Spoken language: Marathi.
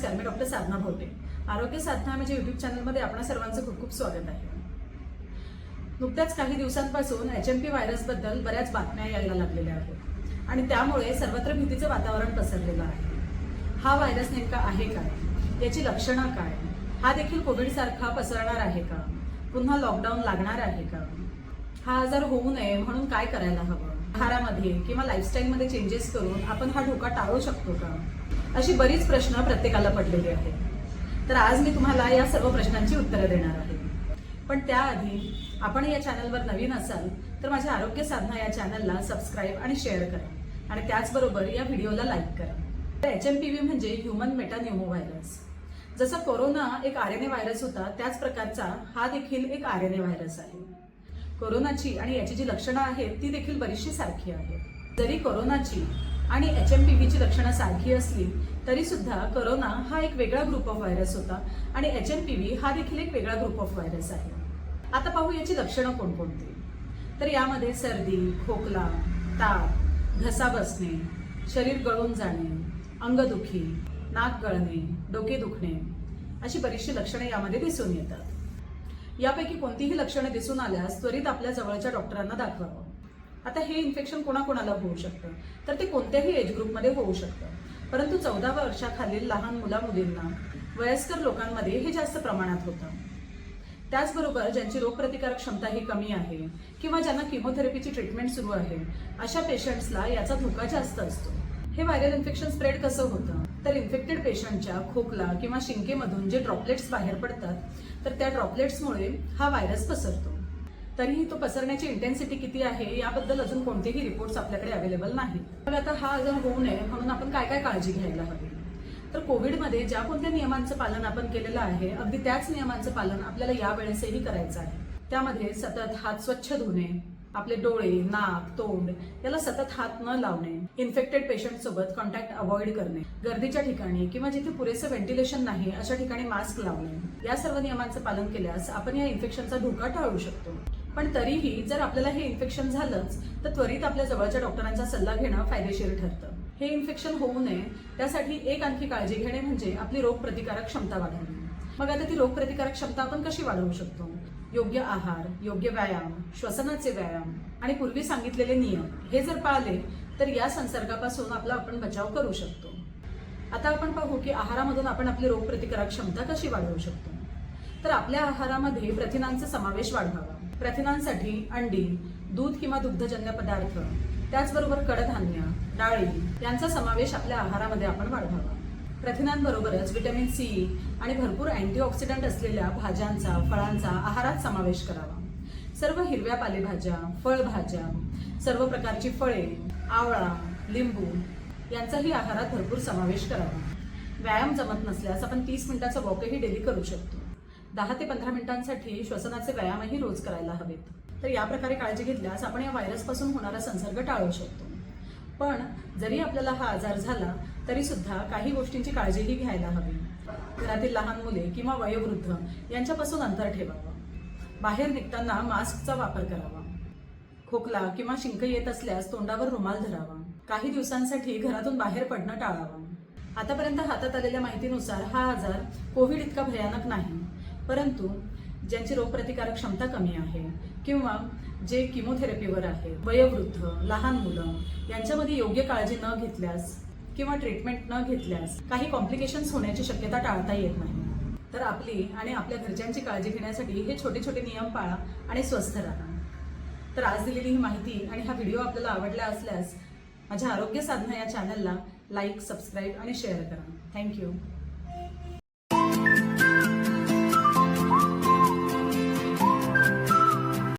नमस्कार मी डॉक्टर साधना भोटे. आरोग्य साधना म्हणजे यूट्यूब चॅनलमध्ये आपण सर्वांचं खूप खूप स्वागत आहे. नुकत्याच काही दिवसांपासून एच एम पी व्हायरसबद्दल बऱ्याच बातम्या यायला लागलेल्या आहेत. आणि त्यामुळे सर्वत्र भीतीचं वातावरण पसरलेलं आहे. हा व्हायरस नेमका आहे काय याची लक्षणं काय? हा देखील कोविडसारखा पसरणार आहे का? पुन्हा लॉकडाऊन लागणार आहे का? हा आजार होऊ नये म्हणून काय करायला हवं? आहारामध्ये किंवा लाईफस्टाईलमध्ये चेंजेस करून आपण हा धोका टाळू शकतो का? अशी बरीच प्रश्न प्रत्येकाला पडलेली आहेत. तर आज मी तुम्हाला या सर्व प्रश्नांची उत्तरं देणार आहे. पण त्याआधी आपण या चॅनलवर नवीन असाल तर माझ्या आरोग्य साधना या चॅनलला सबस्क्राईब आणि शेअर करा. आणि त्याचबरोबर या व्हिडिओला लाईक करा. एच एम पी व्ही म्हणजे ह्युमन मेटान्युमो व्हायरस जसा कोरोना एक आर एन ए व्हायरस होता त्याच प्रकारचा हा देखील एक आर एन ए व्हायरस आहे. कोरोनाची आणि याची जी लक्षणं आहेत ती देखील बरीचशी सारखी आहेत. जरी कोरोनाची आणि एच एम पी व्हीची लक्षणं सारखी असली तरी सुद्धा करोना हा एक वेगळा ग्रुप ऑफ व्हायरस होता आणि एच एम पी व्ही हा देखील एक वेगळा ग्रुप ऑफ व्हायरस आहे. आता पाहू याची लक्षणं कोणकोणती. तर यामध्ये सर्दी खोकला ताप घसा बसणे शरीर गळून जाणे अंगदुखी नाक गळणे डोके दुखणे अशी बरीचशी लक्षणं यामध्ये दिसून येतात. यापैकी कोणतीही लक्षणे दिसून आल्यास त्वरित आपल्या जवळच्या डॉक्टरांना दाखवावं. आता हे इन्फेक्शन कोणाकोणाला होऊ शकतं? तर ते कोणत्याही एज ग्रुपमध्ये होऊ शकतं. परंतु चौदा वर्षाखालील लहान मुला मुलींना वयस्कर लोकांमध्ये हे जास्त प्रमाणात होतं. त्याचबरोबर ज्यांची रोगप्रतिकारक क्षमता ही कमी आहे किंवा ज्यांना किमोथेरपीची ट्रीटमेंट सुरू आहे अशा पेशंट्सला याचा धोका जास्त असतो. हे व्हायरल इन्फेक्शन स्प्रेड कसं होतं? तर इन्फेक्टेड पेशंटच्या खोकला किंवा शिंकेमधून जे ड्रॉपलेट्स बाहेर पडतात तर त्या ड्रॉपलेट्समुळे हा व्हायरस पसरतो. तरीही तो पसरण्याची इंटेन्सिटी किती आहे याबद्दल अजून कोणतेही रिपोर्ट्स आपल्याकडे अवेलेबल नाहीत. मग आता हा आजार होऊ नये म्हणून आपण काय काय काळजी घ्यायला हवी? तर कोविडमध्ये ज्या कोणत्या नियमांचं पालन आपण केलेलं आहे अगदी त्याच नियमांचं पालन आपल्याला यावेळेसही करायचं आहे. त्यामध्ये सतत हात स्वच्छ धुणे आपले डोळे नाक तोंड याला सतत हात न लावणे इन्फेक्टेड पेशंट सोबत कॉन्टॅक्ट अवॉइड करणे गर्दीच्या ठिकाणी किंवा जिथे पुरेसं व्हेंटिलेशन नाही अशा ठिकाणी मास्क लावणे. या सर्व नियमांचं पालन केल्यास आपण या इन्फेक्शनचा धोका टाळू शकतो. पण तरीही जर आपल्याला हे इन्फेक्शन झालंच तर त्वरित आपल्या जवळच्या डॉक्टरांचा सल्ला घेणं फायदेशीर ठरतं. हे इन्फेक्शन होऊ नये त्यासाठी एक आणखी काळजी घेणे म्हणजे आपली रोगप्रतिकारक क्षमता वाढवणे. मग आता ती रोगप्रतिकारक क्षमता आपण कशी वाढवू शकतो? योग्य आहार योग्य व्यायाम श्वसनाचे व्यायाम आणि पूर्वी सांगितलेले नियम हे जर पाळले तर या संसर्गापासून आपला आपण बचाव करू शकतो. आता आपण पाहू की आहारामधून आपण आपली रोगप्रतिकारक क्षमता कशी वाढवू शकतो? तर आपल्या आहारामध्ये प्रथिनांचा समावेश वाढवावा. प्रथिनांसाठी अंडी दूध किंवा दुग्धजन्य पदार्थ त्याचबरोबर कडधान्य डाळी यांचा समावेश आपल्या आहारामध्ये आपण वाढवावा. प्रथिनांबरोबरच व्हिटॅमिन सी आणि भरपूर अँटीऑक्सिडंट असलेल्या भाज्यांचा फळांचा आहारात समावेश करावा. सर्व हिरव्या पालेभाज्या फळभाज्या सर्व प्रकारची फळे आवळा लिंबू यांचाही आहारात भरपूर समावेश करावा. व्यायाम जमत नसल्यास आपण तीस मिनिटाचा वॉकही डेली करू शकतो. दहा ते पंधरा मिनिटांसाठी श्वसनाचे व्यायामही रोज करायला हवेत. तर या प्रकारे काळजी घेतल्यास आपण या व्हायरसपासून होणारा संसर्ग टाळू शकतो. पण जरी आपल्याला हा आजार झाला तरी सुद्धा काही गोष्टींची काळजीही घ्यायला हवी. घरातील लहान मुले किंवा वयोवृद्ध यांच्यापासून अंतर ठेवावं. बाहेर निघताना मास्कचा वापर करावा. खोकला किंवा शिंक येत असल्यास तोंडावर रुमाल धरावा. काही दिवसांसाठी घरातून बाहेर पडणं टाळावं. आतापर्यंत हातात आलेल्या माहितीनुसार हा आजार कोविड इतका भयानक नाही परंतु ज्यांची रोगप्रतिकारक क्षमता कमी आहे किंवा जे किमोथेरपीवर आहे वयोवृद्ध लहान मुलं यांच्यामध्ये योग्य काळजी न घेतल्यास किंवा ट्रीटमेंट न घेतल्यास काही कॉम्प्लिकेशन्स होण्याची शक्यता टाळता येत नाही. तर आपली आणि आपल्या घरच्यांची काळजी घेण्यासाठी हे छोटे छोटे नियम पाळा आणि स्वस्थ राहा. तर आज दिलेली ही माहिती आणि हा व्हिडिओ आपल्याला आवडला असल्यास माझ्या आरोग्य साधना या चॅनलला लाईक सबस्क्राईब आणि शेअर करा. Thank you